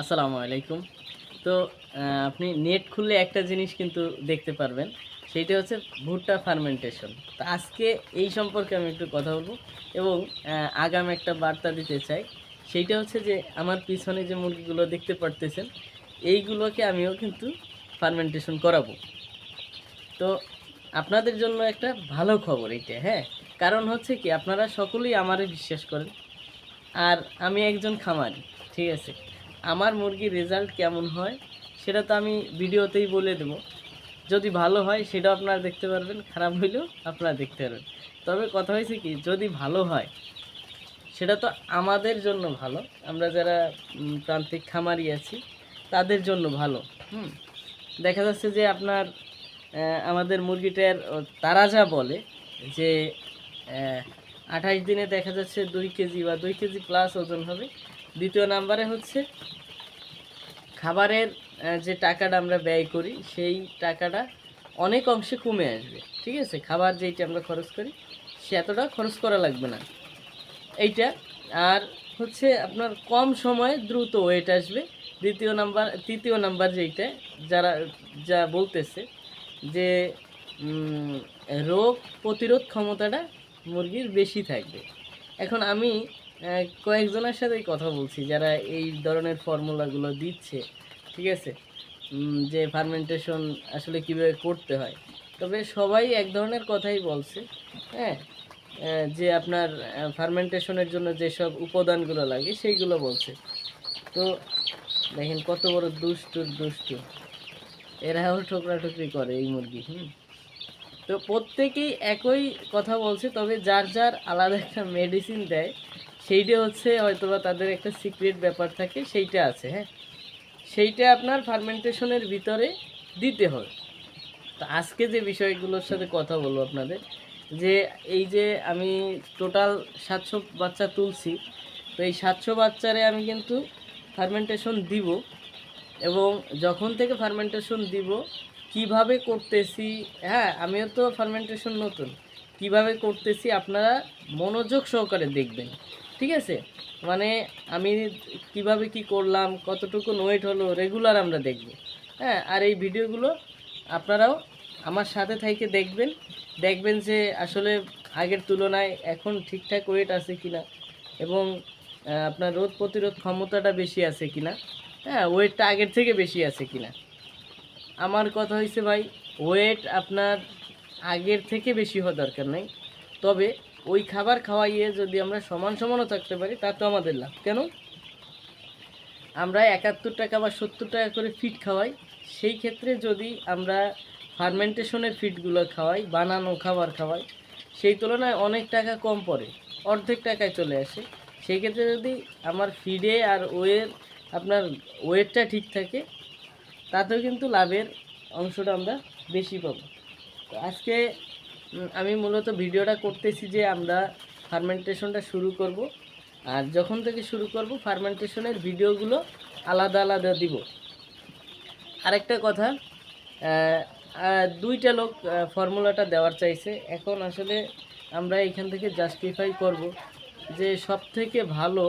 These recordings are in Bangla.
আসসালামু আলাইকুম। তো আপনি নেট খুললে একটা জিনিস কিন্তু দেখতে পারবেন সেইটা হচ্ছে ভুট্টা ফার্মেন্টেশন তো আজকে এই সম্পর্কে আমি একটু কথা বলব এবং আগাম একটা বার্তা দিতে চাই। সেইটা হচ্ছে যে, আমার পিছনে যে মুরগিগুলো দেখতে পারতেছেন, এইগুলোকে আমিও কিন্তু ফার্মেন্টেশন করাবো। তো, আপনাদের জন্য একটা ভালো খবর এইটা হ্যাঁ? কারণ হচ্ছে কি, আপনারা সকলেই আমারে বিশ্বাস করেন। আর আমি একজন খামারি, ঠিক আছে? আমার মুরগির রেজাল্ট কেমন হয়, সেটা তো আমি ভিডিওতেই বলে দেবো। যদি ভালো হয়, সেটাও আপনারা দেখতে পারবেন, খারাপ হইলেও আপনারা দেখতে পারবেন। তবে কথা হয়েছে কি, যদি ভালো হয়, সেটা তো আমাদের জন্য ভালো। আমরা যারা প্রান্তিক খামারি আছি, তাদের জন্য ভালো, হুম? দেখা যাচ্ছে যে আপনার আমাদের মুরগিটার তারা যা বলে যে আঠাশ দিনে দেখা যাচ্ছে দুই কেজি বা দুই কেজি প্লাস ওজন হবে দ্বিতীয় নাম্বারে হচ্ছে খাবারের যে টাকাটা আমরা ব্যয় করি, সেই টাকাটা অনেক অংশে কমে আসবে। ঠিক আছে? খাবার যেইটা আমরা খরচ করি, সে এতটা খরচ করা লাগবে না। এইটা, আর হচ্ছে আপনার কম সময়ে দ্রুত ওয়েট আসবে। দ্বিতীয় নাম্বার, তৃতীয় নাম্বার যেইটা, যারা, যা বলতেছে যে রোগ প্রতিরোধ ক্ষমতাটা মুরগির বেশি থাকবে। এখন আমি কয়েকজনের সাথেই কথা বলছি, যারা এই ধরনের ফর্মুলাগুলো দিচ্ছে, ঠিক আছে? যে ফার্মেন্টেশন আসলে কীভাবে করতে হয়। তবে সবাই এক ধরনের কথাই বলছে হ্যাঁ? যে আপনার ফার্মেন্টেশনের জন্য যেসব উপাদানগুলো লাগে, সেইগুলো বলছে। তো দেখেন কত বড় দুষ্টুর দুষ্টু। এরাও ঠোকরা ঠুকরি করে এই মুরগি, হুম? তো প্রত্যেকেই একই কথা বলছে, তবে যার যার আলাদা একটা মেডিসিন দেয় সেইটা হচ্ছে হয়তোবা তাদের একটা সিক্রেট ব্যাপার থাকে, সেইটা আছে হ্যাঁ? সেইটা আপনার ফার্মেন্টেশনের ভিতরে দিতে হবে তো আজকে যে বিষয়গুলোর সাথে কথা বলব আপনাদের, যে এই যে আমি টোটাল সাতশো বাচ্চা তুলছি, তো এই সাতশো বাচ্চারে আমি কিন্তু ফার্মেন্টেশন দিব এবং যখন থেকে ফার্মেন্টেশন দিব, কীভাবে করতেছি হ্যাঁ আমিও তো ফার্মেন্টেশন নতুন, কীভাবে করতেছি আপনারা মনোযোগ সহকারে দেখবেন। ঠিক আছে? মানে আমি কীভাবে কি করলাম, কতটুকু ওয়েট হলো রেগুলার আমরা দেখব। হ্যাঁ আর এই ভিডিওগুলো আপনারাও আমার সাথে থেকে দেখবেন। দেখবেন যে আসলে আগের তুলনায় এখন ঠিকঠাক ওয়েট আছে কিনা এবং আপনার রোদ প্রতিরোধ ক্ষমতাটা বেশি আছে কিনা। হ্যাঁ ওয়েটটা আগের থেকে বেশি আছে কিনা। আমার কথা হয়েছে ভাই ওয়েট আপনার আগের থেকে বেশি হওয়া দরকার নাই। তবে ওই খাবার খাওয়াইয়ে যদি আমরা সমান সমানও থাকতে পারি, তা তো আমাদের লাভ। কেন? আমরা একাত্তর টাকা বা সত্তর টাকা করে ফিট খাওয়াই, সেই ক্ষেত্রে যদি আমরা ফার্মেন্টেশনের ফিডগুলো খাওয়াই, বানানো খাবার খাওয়াই, সেই তুলনায় অনেক টাকা কম পড়ে, অর্ধেক টাকায় চলে আসে। সেই ক্ষেত্রে যদি আমার ফিডে আর ওয়ের আপনার ওয়েটটা ঠিক থাকে, তাতেও কিন্তু লাভের অংশটা আমরা বেশি পাবো। তো আজকে আমি মূলত ভিডিওটা করতেছি যে আমরা ফার্মেন্টেশনটা শুরু করব। আর যখন থেকে শুরু করব ফার্মেন্টেশনের ভিডিওগুলো আলাদা আলাদা দিব। আরেকটা কথা দুইটা লোক ফর্মুলাটা দেওয়ার চাইছে। এখন আসলে আমরা এখান থেকে জাস্টিফাই করব যে সব থেকে ভালো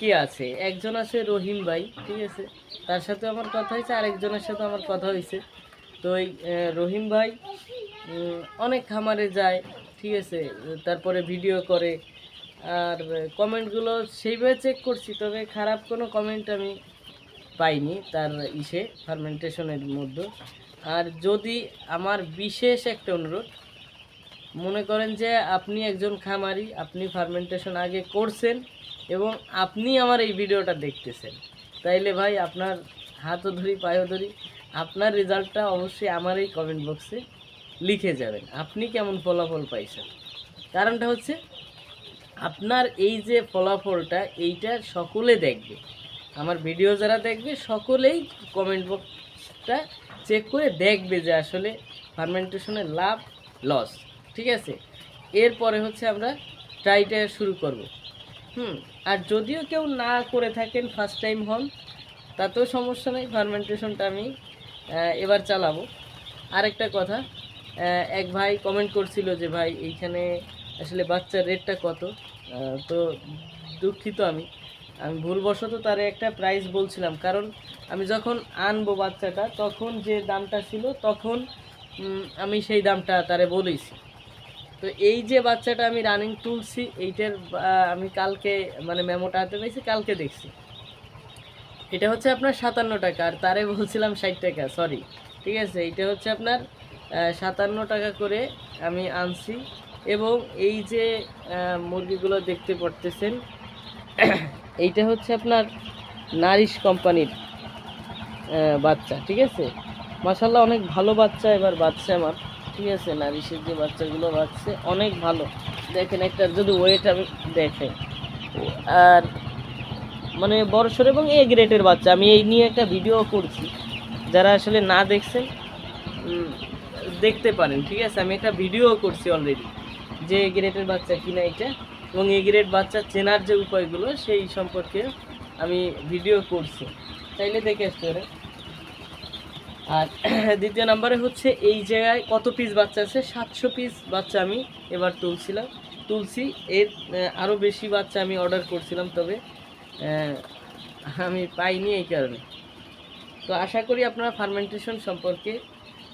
কে আছে? একজন আছে রহিম ভাই, ঠিক আছে? তার সাথে আমার কথা হয়েছে, আরেকজনের সাথে আমার কথা হয়েছে। তো এই রহিম ভাই অনেক খামারে যায়, ঠিক আছে, তারপরে ভিডিও করে, আর কমেন্টগুলো সেইভাবে চেক করছি, তবে খারাপ কোনো কমেন্ট আমি পাইনি তার ইসে ফার্মেন্টেশনের মধ্যে। আর যদি আমার বিশেষ একটা অনুরোধ, মনে করেন যে আপনি একজন খামারি, আপনি ফার্মেন্টেশন আগে করছেন এবং আপনি আমার এই ভিডিওটা দেখতেছেন, তাইলে ভাই আপনার হাতও ধরি পায়েও ধরি, আপনার রেজাল্টটা অবশ্যই আমার এই কমেন্ট বক্সে লিখে যাবেন। আপনি কেমন ফলাফল পাইছেন? কারণটা হচ্ছে, আপনার এই যে ফলাফলটা, এইটা সকলে দেখবে। আমার ভিডিও যারা দেখবে, সকলেই কমেন্ট বক্সটা চেক করে দেখবে যে আসলে ফার্মেন্টেশনের লাভ লস ঠিক আছে? এরপরে হচ্ছে আমরা ট্রাইটা শুরু করব। হুম, আর যদিও কেউ না করে থাকেন ফার্স্ট টাইম হন, তাতেও সমস্যা নেই ফার্মেন্টেশনটা আমি এবার চালাবো। আরেকটা কথা এক ভাই কমেন্ট করছিল যে, ভাই, এইখানে আসলে বাচ্চার রেটটা কত? তো দুঃখিত আমি। আমি ভুলবশত তারে একটা প্রাইস বলছিলাম। কারণ আমি যখন আনব বাচ্চাটা, তখন যে দামটা ছিল, তখন আমি সেই দামটা তারে বলেছি তো এই যে বাচ্চাটা আমি রানিং তুলছি, এইটার আমি কালকে মানে মেমোটা হাতে পেয়েছি কালকে দেখছি। এটা হচ্ছে আপনার সাতান্ন টাকা, আর তারে বলছিলাম ষাট টাকা সরি ঠিক আছে? এইটা হচ্ছে আপনার সাতান্ন টাকা করে আমি আনছি। এবং এই যে মুরগিগুলো দেখতে পারতেছেন, এইটা হচ্ছে আপনার নারিশ কোম্পানির বাচ্চা, ঠিক আছে? মাসাল্লাহ অনেক ভালো বাচ্চা এবার, বাচ্চা আমার, ঠিক আছে? নারিশের যে বাচ্চাগুলো বাচ্চা, অনেক ভালো। দেখেন একটা, যদি ওয়েট আমি দেখেন। আর মানে বড়সড় এবং এ গ্রেডের বাচ্চা। আমি এই নিয়ে একটা ভিডিও করছি। যারা আসলে না দেখছেন দেখতে পারেন, ঠিক আছে? আমি একটা ভিডিও করছি অলরেডি যে এ গ্রেডের বাচ্চা কিনা এটা। এবং এ গ্রেড বাচ্চা চেনার যে উপায়গুলো, সেই সম্পর্কে আমি ভিডিও করছি। চাইলে দেখে আসতে আর দ্বিতীয় নম্বরে হচ্ছে এই জায়গায় কত পিস বাচ্চা আছে? সাতশো পিস বাচ্চা আমি এবার তুলছিলাম। তুলছি, এর আরও বেশি বাচ্চা আমি অর্ডার করছিলাম, তবে আমি পাইনি এই কারণে। তো আশা করি আপনারা ফার্মেন্টেশন সম্পর্কে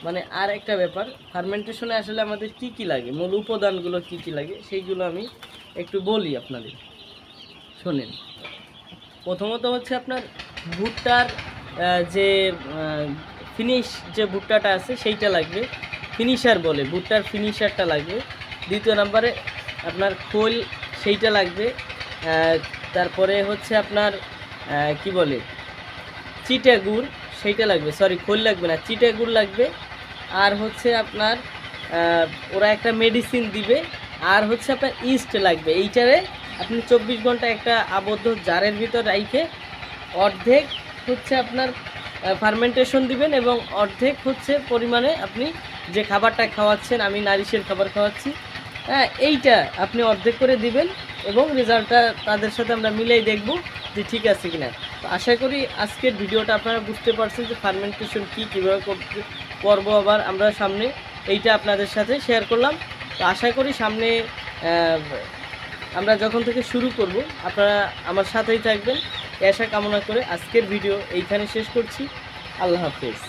মানে আর একটা ব্যাপার ফার্মেন্টেশনে আসলে আমাদের কি কি লাগে? মূল উপাদানগুলো কি কি লাগে? সেইগুলো আমি একটু বলি আপনাদের। শোনেন, প্রথমত হচ্ছে আপনার ভুট্টার যে ফিনিশ যে ভুট্টাটা আছে সেইটা লাগবে। ফিনিশার বলে, ভুট্টার ফিনিশারটা লাগবে। দ্বিতীয় নম্বরে আপনার খোল সেইটা লাগবে। তারপরে হচ্ছে আপনার কি বলে? চিটে গুড় সেইটা লাগবে সরি খোল লাগবে না, চিটে গুড় লাগবে। আর হচ্ছে আপনার ওরা একটা মেডিসিন দিবে। আর হচ্ছে আপনার ইস্ট লাগবে। এইটারে আপনি চব্বিশ ঘণ্টা একটা আবদ্ধ জারের ভিতর রাইখে অর্ধেক হচ্ছে আপনার ফার্মেন্টেশন দিবেন এবং অর্ধেক হচ্ছে পরিমাণে আপনি যে খাবারটা খাওয়াচ্ছেন, আমি নারিশের খাবার খাওয়াচ্ছি হ্যাঁ এইটা আপনি অর্ধেক করে দিবেন এবং রেজাল্টটা তাদের সাথে আমরা মিলেই দেখব যে ঠিক আছে কিনা। তো আশা করি আজকের ভিডিওটা আপনারা বুঝতে পারছেন যে ফার্মেন্টেশন কী, কীভাবে করতে করব আবার আমরা সামনে এইটা আপনাদের সাথে শেয়ার করলাম। তো আশা করি সামনে আমরা যখন থেকে শুরু করব, আপনারা আমার সাথেই থাকবেন। আশা কামনা করে আজকের ভিডিও এইখানে শেষ করছি। আল্লাহ হাফেজ।